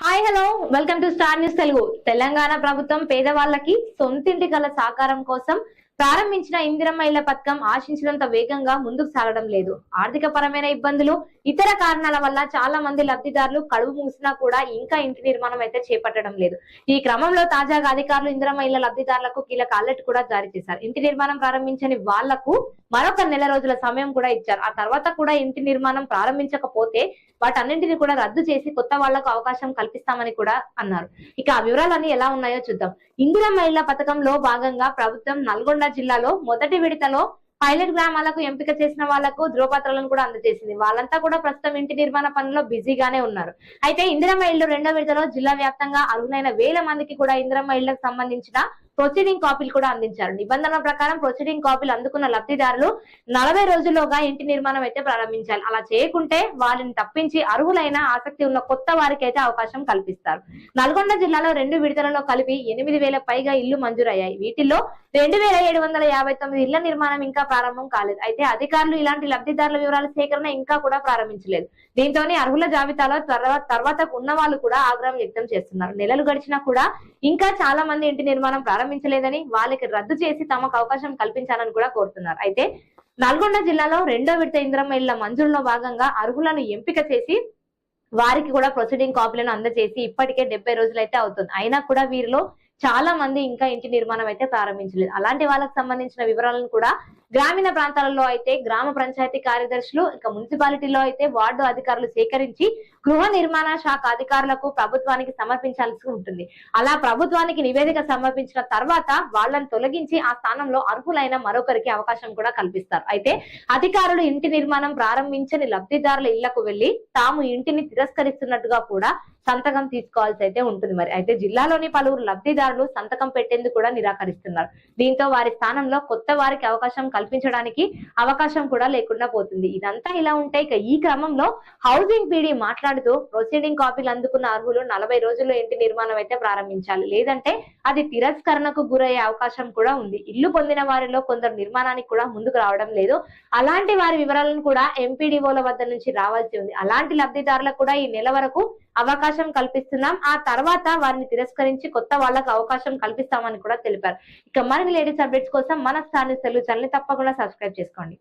Hi hello. Welcome to star news Telugu. Telangana ప్రభుత్వం పేదవాళ్ళకి సొంతింటి గల సాకారం కోసం ప్రారంభించిన ఇందిరమ్మ ఇళ్ళ పథకం ఆశించినంత వేగంగా ముందుకు సాగడం లేదు. ఆర్థిక పరమైన ఇబ్బందులు ఇతర కారణాల వల్ల చాలా మంది లబ్ధిదారులు కడుపు మూసినా కూడా ఇంకా ఇంటి నిర్మాణం అయితే చేపట్టడం లేదు. ఈ క్రమంలో తాజాగా అధికారులు ఇందిరమ్మ ఇళ్ళ లబ్ధిదారులకు కీలక అలర్ట్ కూడా జారీ చేశారు. ఇంటి నిర్మాణం ప్రారంభించని వాళ్ళకు మరొక నెల రోజుల సమయం కూడా ఇచ్చారు. ఆ తర్వాత కూడా ఇంటి నిర్మాణం ప్రారంభించకపోతే వాటన్నింటిని కూడా రద్దు చేసి కొత్త వాళ్ళకు అవకాశం కల్పిస్తామని కూడా అన్నారు. ఇక ఆ వివరాలన్నీ ఎలా ఉన్నాయో చూద్దాం. ఇందిరా మహిళా పథకంలో భాగంగా ప్రభుత్వం నల్గొండ జిల్లాలో మొదటి విడతలో పైలట్ గ్రామాలకు ఎంపిక చేసిన వాళ్ళకు ధ్రువపత్రాలను కూడా అందజేసింది. వాళ్ళంతా కూడా ప్రస్తుతం ఇంటి నిర్మాణ పనుల్లో బిజీగానే ఉన్నారు. అయితే ఇందిరమ్మ ఇళ్ళు రెండో విడతలో జిల్లా వ్యాప్తంగా అర్హులైన వేల మందికి కూడా ఇందిరమ్మ ఇళ్ళకు సంబంధించిన ప్రొసీడింగ్ కాపీలు కూడా అందించారు. నిబంధన ప్రకారం ప్రొసీడింగ్ కాపీలు అందుకున్న లబ్ధిదారులు నలభై రోజుల్లోగా ఇంటి నిర్మాణం అయితే ప్రారంభించాలి. అలా చేయకుంటే వారిని తప్పించి అర్హులైన ఆసక్తి ఉన్న కొత్త వారికి అయితే అవకాశం కల్పిస్తారు. నల్గొండ జిల్లాలో రెండు విడతలలో కలిపి ఎనిమిది వేల పైగా ఇల్లు మంజూరయ్యాయి. వీటిల్లో రెండు వేల ఏడు వందల యాభై తొమ్మిది ఇళ్ళ నిర్మాణం ఇంకా ప్రారంభం కాలేదు. అయితే అధికారులు ఇలాంటి లబ్ధిదారుల వివరాల సేకరణ ఇంకా కూడా ప్రారంభించలేదు. దీంతోనే అర్హుల జాబితాలో తర్వాత తర్వాత ఉన్న వాళ్ళు కూడా ఆగ్రహం వ్యక్తం చేస్తున్నారు. నెలలు గడిచినా కూడా ఇంకా చాలా మంది ఇంటి నిర్మాణం ప్రారంభించలేదని వాళ్ళకి రద్దు చేసి తమకు అవకాశం కల్పించాలని కూడా కోరుతున్నారు. అయితే నల్గొండ జిల్లాలో రెండో విడత ఇంద్రమ్మ ఇళ్ళ మంజూరులో భాగంగా అర్హులను ఎంపిక చేసి వారికి కూడా ప్రొసీడింగ్ కాపీలను అందజేసి ఇప్పటికే డెబ్బై రోజులైతే అవుతుంది. అయినా కూడా వీరిలో చాలా మంది ఇంకా ఇంటి నిర్మాణం అయితే ప్రారంభించలేదు. అలాంటి వాళ్ళకి సంబంధించిన వివరాలను కూడా గ్రామీణ ప్రాంతాలలో అయితే గ్రామ పంచాయతీ కార్యదర్శులు ఇంకా మున్సిపాలిటీలో అయితే వార్డు అధికారులు సేకరించి గృహ నిర్మాణ శాఖ అధికారులకు ప్రభుత్వానికి సమర్పించాల్సి ఉంటుంది. అలా ప్రభుత్వానికి నివేదిక సమర్పించిన తర్వాత వాళ్ళని తొలగించి ఆ స్థానంలో అర్హులైన మరొకరికి అవకాశం కూడా కల్పిస్తారు. అయితే అధికారులు ఇంటి నిర్మాణం ప్రారంభించని లబ్ధిదారుల ఇళ్ళకు వెళ్ళి తాము ఇంటిని తిరస్కరిస్తున్నట్టుగా కూడా సంతకం తీసుకోవాల్సి అయితే ఉంటుంది మరి. అయితే జిల్లాలోని పలువురు లబ్ధిదారులు సంతకం పెట్టేందుకు కూడా నిరాకరిస్తున్నారు. దీంతో వారి స్థానంలో కొత్త వారికి అవకాశం కల్పించడానికి అవకాశం కూడా లేకుండా పోతుంది. ఇదంతా ఇలా ఉంటే ఇక ఈ క్రమంలో హౌసింగ్ పీడీ మాట్లాడుతూ ప్రొసీడింగ్ కాపీలు అందుకున్న అర్హులు నలభై రోజుల్లో ఇంటి నిర్మాణం అయితే ప్రారంభించాలి. లేదంటే అది తిరస్కరణకు గురయ్యే అవకాశం కూడా ఉంది. ఇల్లు పొందిన వారిలో కొందరు నిర్మాణానికి కూడా ముందుకు రావడం లేదు. అలాంటి వారి వివరాలను కూడా ఎంపీడీఓల వద్ద నుంచి రావాల్సి ఉంది. అలాంటి లబ్ధిదారులకు కూడా ఈ నెల వరకు అవకాశం కల్పిస్తున్నాం. ఆ తర్వాత వారిని తిరస్కరించి కొత్త వాళ్ళకు అవకాశం కల్పిస్తామని కూడా తెలిపారు. ఇక మరిన్ని లేడీస్ అప్డేట్స్ కోసం మన స్థానిక తెలుగు ఛానల్ తప్పకుండా సబ్స్క్రైబ్ చేసుకోండి.